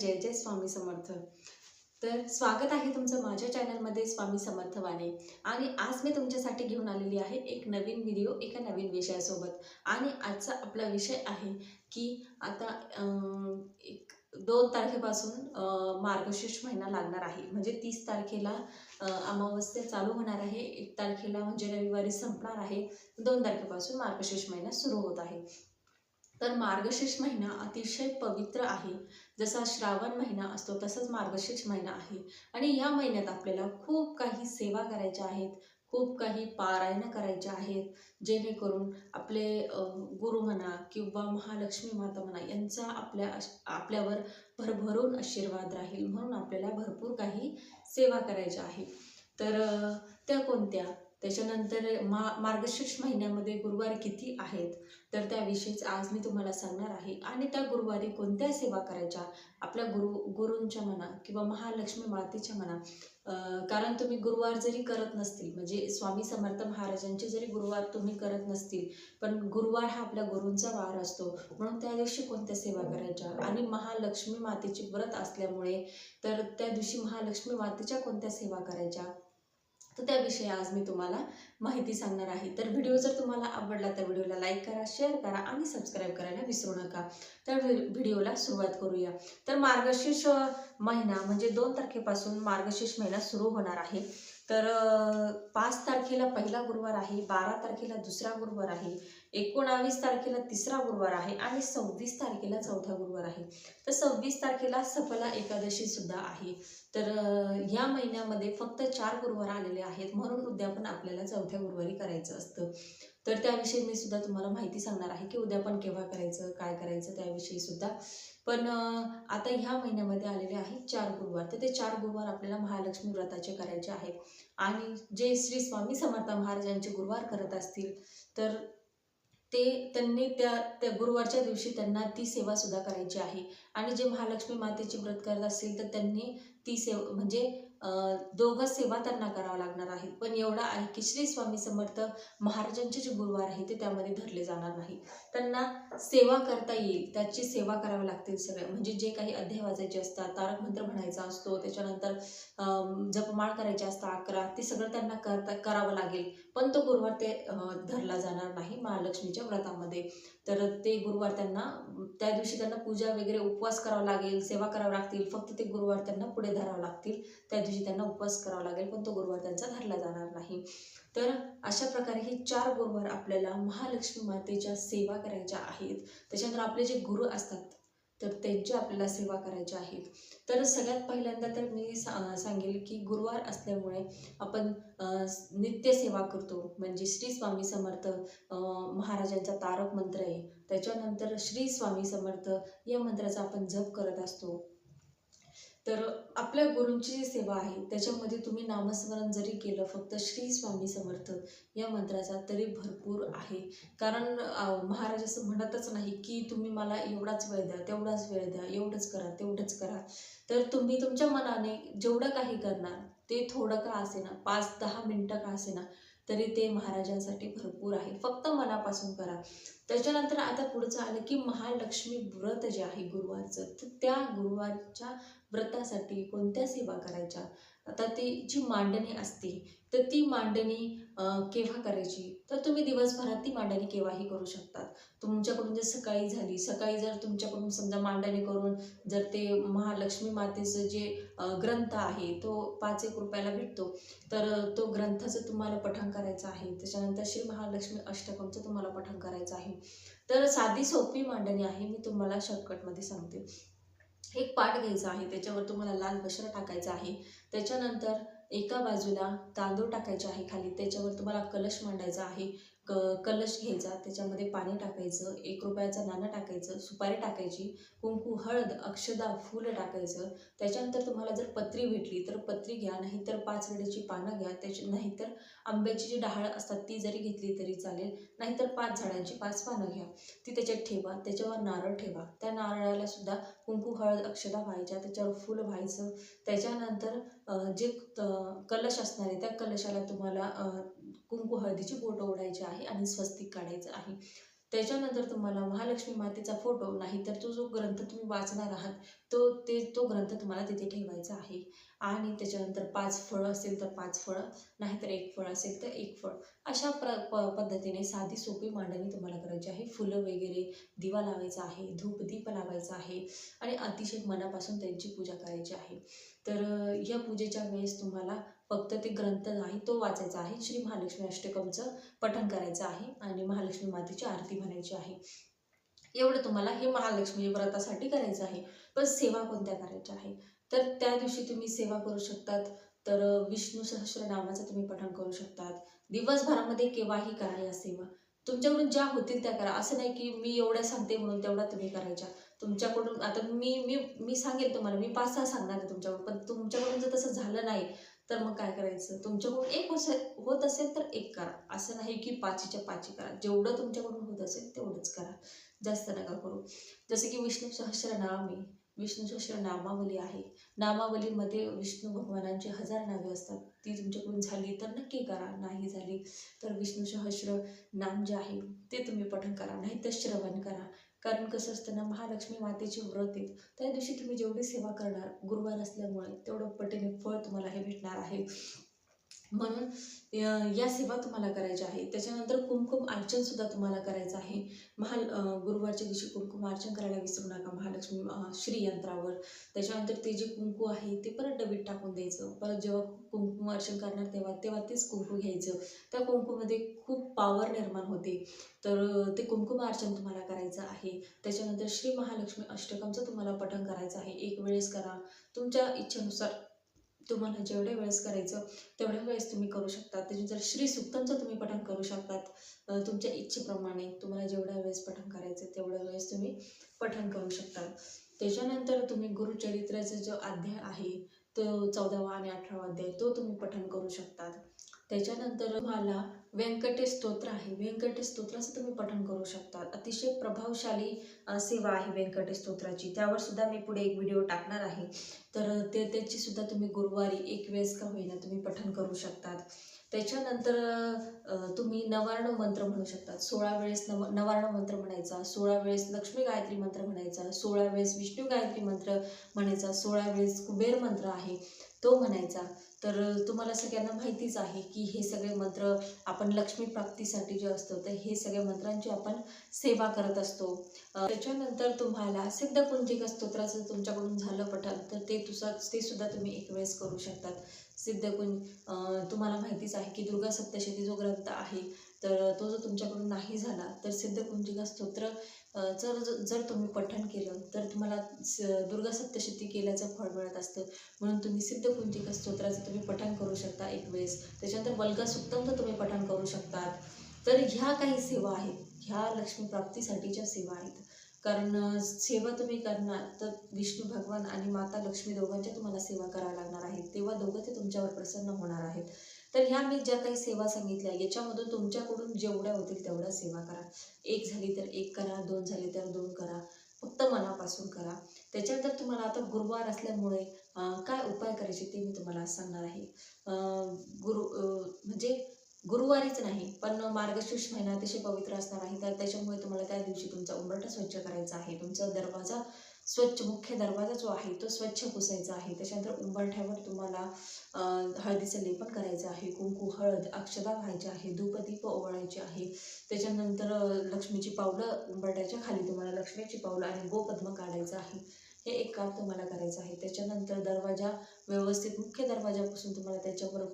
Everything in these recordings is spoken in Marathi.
जय जय स्वामी समर्थ. तर स्वागत आहे तुमचं माझ्या चॅनलमध्ये स्वामी समर्थवाने. आणि आज मी तुमच्यासाठी घेऊन आलेली आहे एक नवीन व्हिडिओ एका नवीन विषयासोबत. आणि आजचा आपला विषय आहे की आता एक दोन तारखेपासून मार्गशीर्ष महिना लागणार आहे. म्हणजे तीस तारखेला अमावस्या चालू होणार आहे. एक तारखेला म्हणजे रविवारी संपणार आहे. दोन तारखेपासून मार्गशीर्ष महिना सुरू होत आहे. तर मार्गशीर्ष महिना अतिशय पवित्र आहे. जसा श्रावण महिना असतो तसंच मार्गशीर्ष महिना आहे. आणि या महिन्यात आपल्याला खूप काही सेवा करायच्या आहेत. खूप काही पारायणं करायच्या आहेत. जेणेकरून आपले गुरु म्हणा किंवा महालक्ष्मी माता म्हणा यांचा आपल्या आपल्यावर भरभरून आशीर्वाद राहील. म्हणून आपल्याला भरपूर काही सेवा करायच्या आहे तर त्या कोणत्या? त्याच्यानंतर मा मार्गशीर्ष महिन्यामध्ये गुरुवार किती आहेत? तर त्याविषयीच आज मी तुम्हाला सांगणार आहे. आणि त्या गुरुवारी कोणत्या सेवा करायच्या? आपल्या गुरु गुरूंच्या म्हणा किंवा महालक्ष्मी मातेच्या म्हणा कारण तुम्ही गुरुवार जरी करत नसतील म्हणजे स्वामी समर्थ महाराजांचे जरी गुरुवार तुम्ही करत नसतील पण गुरुवार हा आपल्या गुरूंचा वार असतो. म्हणून त्या दिवशी कोणत्या सेवा करायच्या? आणि महालक्ष्मी मातेचे व्रत असल्यामुळे तर त्या दिवशी महालक्ष्मी मातेच्या कोणत्या सेवा करायच्या? तर त्याविषयी आज मी तुम्हाला माहिती सांगणार आहे. तर व्हिडिओ जर तुम्हाला आवडला तर व्हिडिओला लाईक करा शेअर करा आणि सबस्क्राईब करायला विसरू नका. तर व्हिडिओला सुरुवात करूया. तर मार्गशीर्ष महिना म्हणजे दोन तारखेपासून मार्गशीर्ष महिना सुरू होणार आहे. तर पाच तारखेला पहिला गुरुवार आहे बारा तारखेला दुसरा गुरुवार आहे. एकोणावीस तारखेला तिसरा गुरुवार आहे आणि सव्वीस तारखेला चौथा गुरुवार आहे. तर सव्वीस तारखेला सफला एकादशी सुद्धा आहे. तर ह्या या महिन्यामध्ये फक्त चार गुरुवार आलेले आहेत. म्हणून उद्यापन आपल्याला चौथ्या गुरुवारी करायचं असतं. तर त्याविषयी मी सुद्धा तुम्हाला माहिती सांगणार आहे की उद्यापन केव्हा करायचं काय करायचं त्याविषयी सुद्धा. पण आता ह्या महिन्यामध्ये आलेले आहेत चार गुरुवार. तर ते चार गुरुवार आपल्याला महालक्ष्मी व्रताचे करायचे आहेत. आणि जे श्री स्वामी समर्थ महाराजांचे गुरुवार करत असतील तर ते त्यांनी त्या त्या गुरुवारच्या दिवशी त्यांना ती सेवा सुद्धा करायची आहे. आणि जे महालक्ष्मी मातेचे व्रत करत असतील तर त्यांनी ती सेव म्हणजे दोघं सेवा त्यांना करावं लागणार आहेत पण एवढा आहे की श्री स्वामी समर्थ महाराजांचे जे गुरुवार आहे ते त्यामध्ये धरले जाणार नाही. त्यांना सेवा करता येईल त्याची सेवा करावी लागतील सगळ्या म्हणजे जे काही अध्याय वाजायचे असतात तारक मंत्र म्हणायचा असतो त्याच्यानंतर जपमाळ करायचे असतात अकरा ते सगळं त्यांना करता करावं लागेल. पण तो गुरुवार ते धरला जाणार नाही महालक्ष्मीच्या व्रतामध्ये. तर ते गुरुवार त्यांना त्या दिवशी त्यांना पूजा वगैरे उपवास करावा लागेल सेवा करावं लागतील. फक्त ते गुरुवार त्यांना पुढे धरावं लागतील. त्या दिवशी त्यांना उपवास करावा लागेल पण तो गुरुवार त्यांचा धरला जाणार नाही. तर अशा प्रकारे हे चार गुरुवार आपल्याला महालक्ष्मी मातेच्या सेवा करायच्या आहेत. त्याच्यानंतर आपले जे गुरु असतात तर त्यांची आपल्याला सेवा करायच्या आहेत. तर सगळ्यात पहिल्यांदा तर मी सा सांगेल की गुरुवार असल्यामुळे आपण नित्य सेवा करतो. म्हणजे श्री स्वामी समर्थ महाराजांचा तारक मंत्र आहे. त्याच्यानंतर श्री स्वामी समर्थ या मंत्राचा आपण जप करत असतो. तर आपल्या गुरूंची जी सेवा आहे त्याच्यामध्ये तुम्ही नामस्मरण जरी केलं फक्त श्री स्वामी समर्थ या मंत्राचा तरी भरपूर आहे. कारण महाराज असं म्हणतच नाही की तुम्ही मला एवढाच वेळ द्या तेवढाच वेळ द्या एवढंच करा तेवढंच करा. तर तुम्ही तुमच्या मनाने जेवढं काही करणार ते थोडं का असेना पाच दहा मिनटं का असेना तरी ते महाराजांसाठी भरपूर आहे. फक्त मनापासून करा. त्याच्यानंतर आता पुढचं आलं की महालक्ष्मी व्रत जे आहे गुरुवारचं तर त्या गुरुवारच्या व्रतासाठी कोणत्या सेवा करायच्या? आता ती जी मांडणी असते तर ती मांडणी केव्हा करायची? तर तुम्ही दिवसभरात ती मांडणी केव्हाही करू शकतात. तुमच्याकडून जर सकाळी झाली सकाळी जर तुमच्याकडून समजा मांडणी करून जर ते महालक्ष्मी मातेचं जे ग्रंथ आहे तो पाच एक रुपयाला भेटतो तर तो ग्रंथाचं तुम्हाला पठण करायचं आहे. त्याच्यानंतर श्री महालक्ष्मी अष्टकमचं तुम्हाला पठण करायचं आहे. तर साधी सोपी मांडणी आहे मी तुम्हाला शॉर्टकटमध्ये सांगते. एक पाट घ्यायचा आहे त्याच्यावर तुम्हाला लाल बशरा टाकायचा आहे. त्याच्यानंतर एका बाजूला तांदूळ टाकायचे आहे खाली त्याच्यावर तुम्हाला कलश मांडायचा आहे. क कलश घ्यायचा त्याच्यामध्ये पाणी टाकायचं एक रुपयाचं नाणं टाकायचं सुपारी टाकायची कुंकू हळद अक्षदा फुलं टाकायचं. त्याच्यानंतर तुम्हाला जर पत्री भेटली तर पत्री घ्या नाहीतर पाच वेळेची पानं घ्या त्याची नाहीतर आंब्याची जी डहाळ असतात ती जरी घेतली तरी चालेल. नाहीतर पाच झाडांची पाच पानं घ्या. ती त्याच्यात ठेवा त्याच्यावर नारळ ठेवा. त्या नारळाला सुद्धा कुंकू हळद अक्षदा व्हायच्या त्याच्यावर फुलं व्हायचं. त्याच्यानंतर जे कलश असणार आहे त्या कलशाला तुम्हाला कुंकू हळदीची बोटं ओढायची आहे आणि स्वस्तिक काढायचं आहे. त्याच्यानंतर तुम्हाला महालक्ष्मी मातेचा फोटो नाही तर तो जो ग्रंथ तुम्ही वाचणार आहात तो ते तो ग्रंथ तुम्हाला तिथे ठेवायचा आहे. आणि त्याच्यानंतर पाच फळं असेल तर पाच फळं नाहीतर एक फळ असेल तर एक फळ. अशा प्र प पद्धतीने साधी सोपी मांडणी तुम्हाला करायची आहे. फुलं वगैरे दिवा लावायचा आहे धूप दीप लावायचा आहे आणि अतिशय मनापासून त्यांची पूजा करायची आहे. तर या पूजेच्या वेळेस तुम्हाला फक्त ते ग्रंथ आहे तो वाचायचा आहे. श्री महालक्ष्मी अष्टकमचं पठण करायचं आहे आणि महालक्ष्मी मातेची आरती म्हणायची आहे. एवढं तुम्हाला हे महालक्ष्मी व्रतासाठी करायचं आहे. पण सेवा कोणत्या करायच्या आहे? तर त्या दिवशी तुम्ही सेवा करू शकतात. तर विष्णू सहस्र नामाचं तुम्ही पठण करू शकतात. दिवसभरामध्ये केव्हाही करा या सेवा. तुमच्याकडून ज्या होतील त्या करा. असं नाही की मी एवढ्या सांगते म्हणून तेवढा तुम्ही करायच्या. तुमच्याकडून आता मी मी मी सांगेल तुम्हाला. मी पाच सहा सांगणार आहे तुमच्याकडून. पण तुमच्याकडून जर तसं झालं नाही तर मग काय करायचं? तुमच्याकडून एक होस होत असेल तर एक करा. असं नाही की पाचीच्या पाची करा. जेवढं तुमच्याकडून होत असेल तेवढंच करा. जास्त नका करू. जसं की विष्णू सहस्रनाम आहे विष्णू सहस्र नामावली आहे. नामावलीमध्ये विष्णू भगवानांची हजार नावे असतात. ती तुमच्याकडून झाली तर नक्की करा. नाही झाली तर विष्णू सहस्र नाम जे आहे ते तुम्ही पठण करा. नाही तर श्रवण करा. कारण कसं असतं ना महालक्ष्मी मातेचे व्रत येत त्या दिवशी तुम्ही जेवढी सेवा करणार गुरुवार असल्यामुळे तेवढं पटीने फळ तुम्हाला हे भेटणार आहे. म्हणून या सेवा तुम्हाला करायच्या आहे त्याच्यानंतर कुमकुम अर्चन सुद्धा तुम्हाला करायचं आहे. महाल गुरुवारच्या दिवशी कुमकुम अर्चन करायला विसरू नका. महालक्ष्मी श्रीयंत्रावर. श्री यंत्रावर त्याच्यानंतर ते जे कुंकू आहे ते परत डबीत टाकून द्यायचं. परत जेव्हा कुंकुम अर्चन करणार तेव्हा तेव्हा तेच कुंकू घ्यायचं. त्या कुंकूमध्ये खूप पावर निर्माण होते. तर ते कुंकुम अर्चन तुम्हाला करायचं आहे. त्याच्यानंतर श्री महालक्ष्मी अष्टकमचं तुम्हाला पठण करायचं आहे. एक वेळेस करा. तुमच्या इच्छेनुसार तुम्हाला जेवढ्या वेळेस करायचं तेवढ्या वेळेस तुम्ही करू शकता. त्याच्यानंतर श्री सुक्तांचं तुम्ही पठण करू शकतात तुमच्या इच्छेप्रमाणे तुम्हाला जेवढ्या वेळेस पठण करायचं तेवढ्या वेळेस तुम्ही पठण करू शकता. त्याच्यानंतर तुम्ही गुरुचरित्राचा जो अध्याय आहे तो चौदावा आणि अठरावा अध्याय तो तुम्ही पठण करू शकतात. त्याच्यानंतर तुम्हाला व्यंकटेश स्तोत्र आहे. व्यंकटेश स्तोत्राचं तुम्ही पठण करू शकता. अतिशय प्रभावशाली सेवा आहे व्यंकटेश स्तोत्राची. त्यावर सुद्धा मी पुढे एक व्हिडिओ टाकणार आहे. तर ते त्याची सुद्धा तुम्ही गुरुवारी एक वेळेस का होईना तुम्ही पठण करू शकतात. त्याच्यानंतर तुम्ही नवार्ण मंत्र म्हणू शकतात. सोळा वेळेस नव नवार्ण मंत्र म्हणायचा सोळा वेळेस लक्ष्मी गायत्री मंत्र म्हणायचा सोळा वेळेस विष्णू गायत्री मंत्र म्हणायचा सोळा वेळेस कुबेर मंत्र आहे. तो म्हणायचा तर तुम्हाला सगळ्यांना माहितीच आहे की हे सगळे मंत्र आपण लक्ष्मी प्राप्तीसाठी जे असतो तर हे सगळ्या मंत्रांची आपण सेवा करत असतो. त्याच्यानंतर तुम्हाला सिद्धकुंजिका स्तोत्राचं तुमच्याकडून झालं पठण तर ते तुसा ते सुद्धा तुम्ही एक वेळेस करू शकतात. सिद्धकुंज तुम्हाला माहितीच आहे की दुर्गा सप्तशती जो ग्रंथ आहे तर तो जर तुमच्याकडून नाही झाला तर सिद्धकुंजिका स्तोत्र जर जर- तुम्ही पठण केलं तर तुम्हाला स- दुर्गा सप्तशती केल्याचं फळ मिळत असतं. म्हणून तुम्ही सिद्धकुंजिका स्तोत्राचं तुम्ही पठण करू शकता एक वेळेस. त्याच्यानंतर वल्गा सुक्तमचं तुम्ही पठण करू शकतात. तर ह्या काही सेवा आहेत. ह्या लक्ष्मी प्राप्तीसाठीच्या सेवा आहेत. कारण सेवा तुम्ही करणार तर विष्णू भगवान आणि माता लक्ष्मी दोघांच्या तुम्हाला सेवा कराव्या लागणार आहेत. तेव्हा दोघं ते तुमच्यावर प्रसन्न होणार आहेत. तर ह्या मी ज्या काही सेवा सांगितल्या याच्यामधून तुमच्याकडून जेवढ्या होतील तेवढ्या सेवा करा. एक झाली तर एक करा दोन झाली तर दोन करा. फक्त मनापासून करा. त्याच्यानंतर तुम्हाला आता गुरुवार असल्यामुळे काय उपाय करायचे ते मी तुम्हाला सांगणार आहे. गुरु म्हणजे गुरुवारीच नाही पण मार्गशीर्ष महिना अतिशय पवित्र असणार आहे. तर त्याच्यामुळे तुम्हाला त्या दिवशी तुमचा उंबरठा स्वच्छ करायचा आहे. तुमचा दरवाजा स्वच्छ मुख्य दरवाजा जो आहे तो स्वच्छ पुसायचा आहे. त्याच्यानंतर उंबरठ्यावर तुम्हाला हळदीचं लेपन करायचं आहे. कुंकू हळद अक्षदा व्हायची आहे. धूपदीप ओवाळायचे आहे. त्याच्यानंतर लक्ष्मीची पावलं उंबरठ्याच्या खाली तुम्हाला लक्ष्मीची पावलं आणि गोपद्म काढायचं आहे. हे एक काम तुम्हाला करायचं आहे. त्याच्यानंतर दरवाजा व्यवस्थित मुख्य दरवाजापासून तुम्हाला त्याच्यावर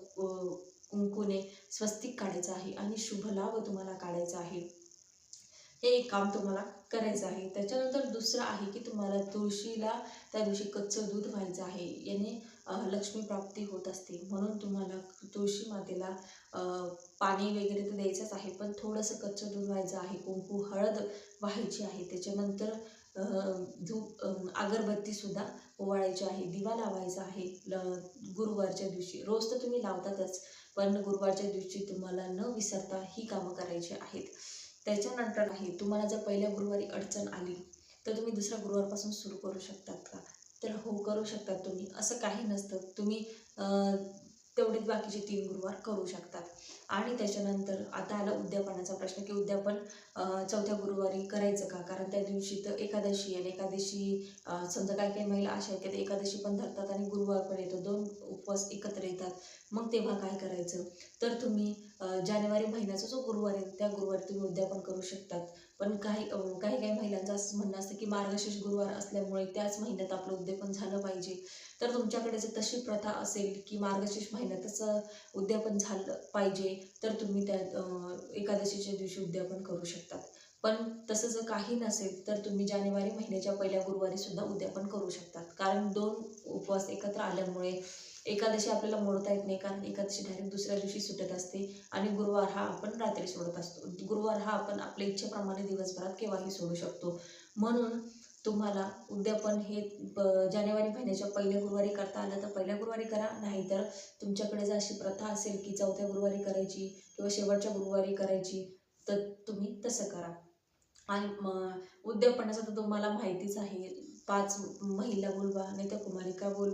कुंकूने स्वस्तिक काढायचं आहे आणि शुभ लाभ तुम्हाला काढायचा आहे. हे एक काम तुम्हाला करायचं आहे. त्याच्यानंतर दुसरं आहे की तुम्हाला तुळशीला त्या दिवशी कच्चं दूध व्हायचं आहे. याने लक्ष्मी प्राप्ती होत असते. म्हणून तुम्हाला तुळशी मातेला पाणी वगैरे तर द्यायचंच आहे पण थोडंसं कच्चं दूध व्हायचं आहे. कुंकू हळद व्हायची आहे. त्याच्यानंतर धूप अगरबत्तीसुद्धा ओवाळायची आहे. दिवा लावायचा आहे ल गुरुवारच्या दिवशी. रोज तर तुम्ही लावतातच पण गुरुवारच्या दिवशी तुम्हाला न विसरता ही कामं करायची आहेत. त्याच्यानंतर आहे तुम्हाला जर पहिल्या गुरुवारी अडचण आली तर तुम्ही दुसऱ्या गुरुवारपासून सुरू करू शकतात का? तर हो करू शकतात तुम्ही. असं काही नसतं. तुम्ही तेवढेच बाकीचे तीन गुरुवार करू शकतात. आणि त्याच्यानंतर आता आला उद्यापनाचा प्रश्न की उद्यापन चौथ्या गुरुवारी करायचं का? कारण त्या दिवशी तर एकादशी आणि एकादशी समजा काही काही महिला अशा आहेत की एकादशी पण धरतात आणि गुरुवार पण येतो. दोन उपवास एकत्र येतात. मग तेव्हा काय करायचं? तर तुम्ही जानेवारी महिन्याचा जो गुरुवार आहे त्या गुरुवारी तुम्ही उद्यापन करू शकतात. पण काही काही काही महिलांचं असं म्हणणं असतं की मार्गशीर्ष गुरुवार असल्यामुळे त्याच महिन्यात आपलं उद्यापन झालं पाहिजे. तर तुमच्याकडे जर तशी प्रथा असेल की मार्गशीर्ष महिन्यातच उद्यापन झालं पाहिजे तर तुम्ही त्या एकादशीच्या दिवशी उद्यापन करू शकतात. पण तसं जर काही नसेल तर तुम्ही जानेवारी महिन्याच्या पहिल्या गुरुवारी सुद्धा उद्यापन करू शकतात. कारण दोन उपवास एकत्र आल्यामुळे एकादशी आपल्याला मोडता येत नाही कारण एकादशी डायरेक्ट दुसऱ्या दिवशी सुटत असते आणि गुरुवार हा आपण रात्री सोडत असतो. गुरुवार हा आपण आपल्या इच्छेप्रमाणे दिवसभरात केव्हाही सोडू शकतो. म्हणून तुम्हाला उद्यापन हे जानेवारी महिन्याच्या पहिल्या गुरुवारी करता आलं तर पहिल्या गुरुवारी करा नाहीतर तुमच्याकडे जर अशी प्रथा असेल की चौथ्या गुरुवारी करायची किंवा शेवटच्या गुरुवारी करायची तर तुम्ही तसं करा. आणि मग उद्यापनाचं तर तुम्हाला माहितीच आहे पाच महिला बोलवा नाही तर कुमारिका बोलवा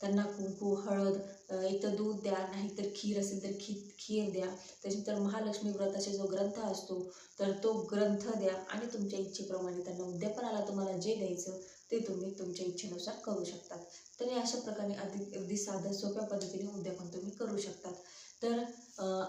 त्यांना कुंकू हळद एकतर एक तर दूध द्या नाहीतर खीर असेल तर खी खीर द्या. त्याच्यानंतर महालक्ष्मी व्रताचा जो ग्रंथ असतो तर तो ग्रंथ द्या आणि तुमच्या इच्छेप्रमाणे त्यांना उद्यापनाला तुम्हाला जे द्यायचं ते तुम्ही तुमच्या इच्छेनुसार करू शकतात. तर अशा प्रकारे अगदी अगदी साध्या सोप्या पद्धतीने उद्यापन तुम्ही करू शकतात. तर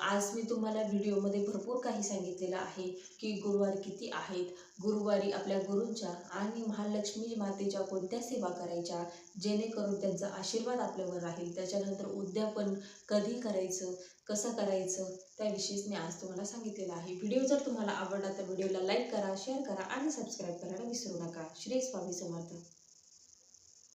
आज मी तुम्हाला व्हिडिओमध्ये भरपूर काही सांगितलेलं आहे की गुरुवार किती आहेत. गुरुवारी आपल्या गुरूंच्या आणि महालक्ष्मी मातेच्या कोणत्या सेवा करायच्या जेणेकरून त्यांचा आशीर्वाद आपल्यावर राहील. त्याच्यानंतर उद्यापन कधी करायचं कसं करायचं त्याविषयीच मी आज तुम्हाला सांगितलेलं आहे. व्हिडिओ जर तुम्हाला आवडला तर व्हिडिओला लाईक करा शेअर करा आणि सबस्क्राईब करायला विसरू नका. श्री स्वामी समर्थ.